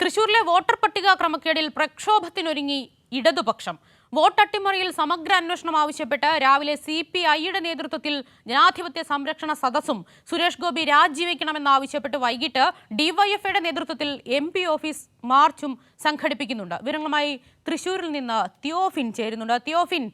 തൃശൂരിലെ വോട്ടർ പട്ടിക ക്രമക്കേടിൽ പ്രക്ഷോഭത്തിനൊരുങ്ങി ഇടതുപക്ഷം. വോട്ടട്ടിമറിയിൽ സമഗ്ര അന്വേഷണം ആവശ്യപ്പെട്ട് രാവിലെ സി പി ഐയുടെ നേതൃത്വത്തിൽ ജനാധിപത്യ സംരക്ഷണ സദസ്സും സുരേഷ് ഗോപി രാജിവെക്കണമെന്നാവശ്യപ്പെട്ട് വൈകിട്ട് ഡിവൈഎഫ്ഐയുടെ നേതൃത്വത്തിൽ എം പി ഓഫീസ് മാർച്ചും സംഘടിപ്പിക്കുന്നുണ്ട്. വിവരങ്ങളുമായി തൃശൂരിൽ നിന്ന് തിയോഫിൻ ചേരുന്നുണ്ട്. തിയോഫിൻ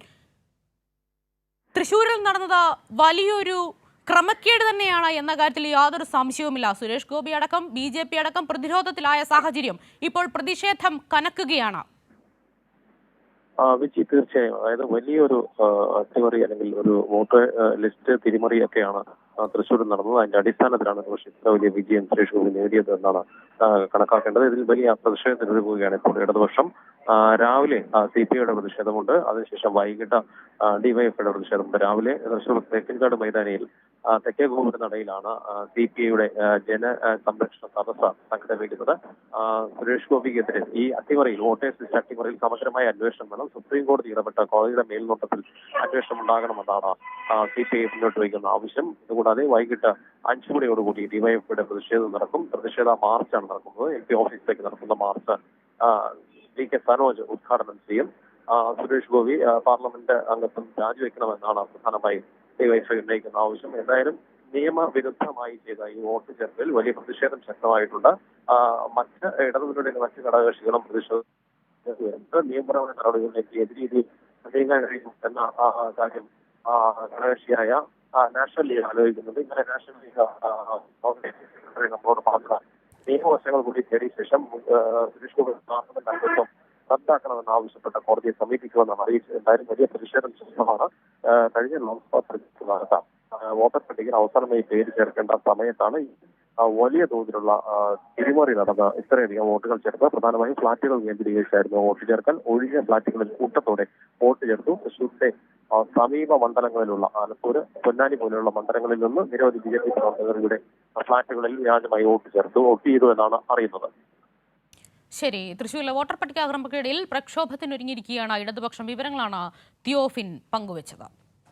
തൃശൂരിൽ നടന്നത് വലിയൊരു ക്രമക്കേട് തന്നെയാണ് എന്ന കാര്യത്തിൽ യാതൊരു സംശയവുമില്ല. സുരേഷ് ഗോപി അടക്കം ബി ജെ പി അടക്കം പ്രതിരോധത്തിലായ സാഹചര്യം ഇപ്പോൾ പ്രതിഷേധം കനക്കുകയാണ്. വിജി തീർച്ചയായും. അതായത് വലിയൊരു അട്ടിമറി അല്ലെങ്കിൽ ഒരു വോട്ട് ലിസ്റ്റ് തിരിമറി ഒക്കെയാണ് തൃശ്ശൂരിൽ നടന്നത്. അതിന്റെ അടിസ്ഥാനത്തിലാണ് പക്ഷേ ഇത്ര വലിയ വിജയം സുരേഷ് ഗോപി നേടിയത് എന്നാണ് കണക്കാക്കേണ്ടത്. ഇതിൽ വലിയ പ്രതിഷേധത്തിനൊരുങ്ങുകയാണ് ഇപ്പോൾ ഇടതുപക്ഷം. രാവിലെ സി പി ഐയുടെ പ്രതിഷേധമുണ്ട്. അതിനുശേഷം വൈകിട്ട് ഡിവൈഎഫ്ഐയുടെ പ്രതിഷേധമുണ്ട്. രാവിലെ തൃശ്ശൂർ തേക്കിൻകാട് മൈതാനിയിൽ തെക്കേ ഗോപുര നടയിലാണ് സി പി ഐയുടെ ജന സംരക്ഷണ സദസ്സ് സംഘടിപ്പിക്കുന്നത്. സുരേഷ് ഗോപിക്കെതിരെ ഈ അട്ടിമറിയിൽ വോട്ടേഴ്സ് ലിസ്റ്റ് അട്ടിമറിയിൽ സമഗ്രമായ അന്വേഷണം വേണം. സുപ്രീം കോടതി ഇടപെട്ട കോടതിയുടെ മേൽനോട്ടത്തിൽ അന്വേഷണം ഉണ്ടാകണമെന്നാണ് സി പി ഐ മുന്നോട്ട് വയ്ക്കുന്ന ആവശ്യം. ഇതുകൂടാതെ വൈകിട്ട് അഞ്ചു മണിയോടുകൂടി ഡിവൈഎഫ്ഐയുടെ പ്രതിഷേധം നടക്കും. പ്രതിഷേധ മാർച്ചാണ് നടക്കുന്നത്. എൽ പി ഓഫീസിലേക്ക് നടക്കുന്ന മാർച്ച് ടി കെ സനോജ് ഉദ്ഘാടനം ചെയ്യും. സുരേഷ് ഗോപി പാർലമെന്റ് അംഗത്വം രാജിവെക്കണമെന്നാണ് പ്രധാനമായും ഡിവൈഎഫ്ഐ ഉന്നയിക്കുന്ന ആവശ്യം. എന്തായാലും നിയമവിരുദ്ധമായി ചെയ്ത ഈ വോട്ട് ചേർപ്പിൽ വലിയ പ്രതിഷേധം ശക്തമായിട്ടുണ്ട്. മറ്റ് ഇടതുമുന്നണിയുടെ മറ്റ് ഘടകകക്ഷികളും പ്രതിഷേധം നിയമപരമായ നടപടികളിലേക്ക് ഏത് രീതിയിൽ നീങ്ങാൻ കഴിയും എന്ന കാര്യം ഘടകകക്ഷിയായ നാഷണൽ ലീഗ് ആലോചിക്കുന്നുണ്ട്. ഇന്നലെ നാഷണൽ ലീഗ് നമ്മളോട് പറഞ്ഞ നിയമവശങ്ങൾ കൂടി തേടിയ ശേഷം സുരേഷ് ഗോപി പാർലമെന്റ് അംഗത്വം റദ്ദാക്കണമെന്ന് ആവശ്യപ്പെട്ട കോടതിയെ സമീപിക്കുമെന്നാണ് അറിയിച്ചത് എന്തായാലും വലിയ പ്രതിഷേധം ശക്തമാണ്. കഴിഞ്ഞ ലോക്സഭാ തെരഞ്ഞെടുപ്പ് ആ, വോട്ടർ പട്ടികയിൽ അവസാനമായി പേര് ചേർക്കേണ്ട സമയത്താണ് വലിയ തോതിലുള്ള തിരിമറി നടന്ന ഇത്രയധികം വോട്ടുകൾ ചേർത്ത് പ്രധാനമായും ഫ്ളാറ്റുകൾ കേന്ദ്രീകരിച്ചായിരുന്നു വോട്ട് ചേർക്കൽ. ഒഴിഞ്ഞ ഫ്ളാറ്റുകളിൽ കൂട്ടത്തോടെ വോട്ട് ചേർത്തു. തൃശൂരിന്റെ ആ, സമീപ മണ്ഡലങ്ങളിലുള്ള ആലത്തൂര് പൊന്നാനി പോലെയുള്ള മണ്ഡലങ്ങളിൽ നിന്ന് നിരവധി ബി ജെ പി പ്രവർത്തകർ ഇവിടെ ഫ്ളാറ്റുകളിൽ വ്യാജമായി വോട്ട് ചേർത്തു വോട്ട് ചെയ്തു എന്നാണ് അറിയുന്നത്. ശരി. തൃശ്ശൂരിലെ വോട്ടർ പട്ടിക ക്രമക്കേടിൽ പ്രക്ഷോഭത്തിനൊരുങ്ങിയിരിക്കുകയാണ്. ഇടതുപക്ഷം വിവരങ്ങളാണ് തിയോഫിൻ പങ്കുവച്ചത്.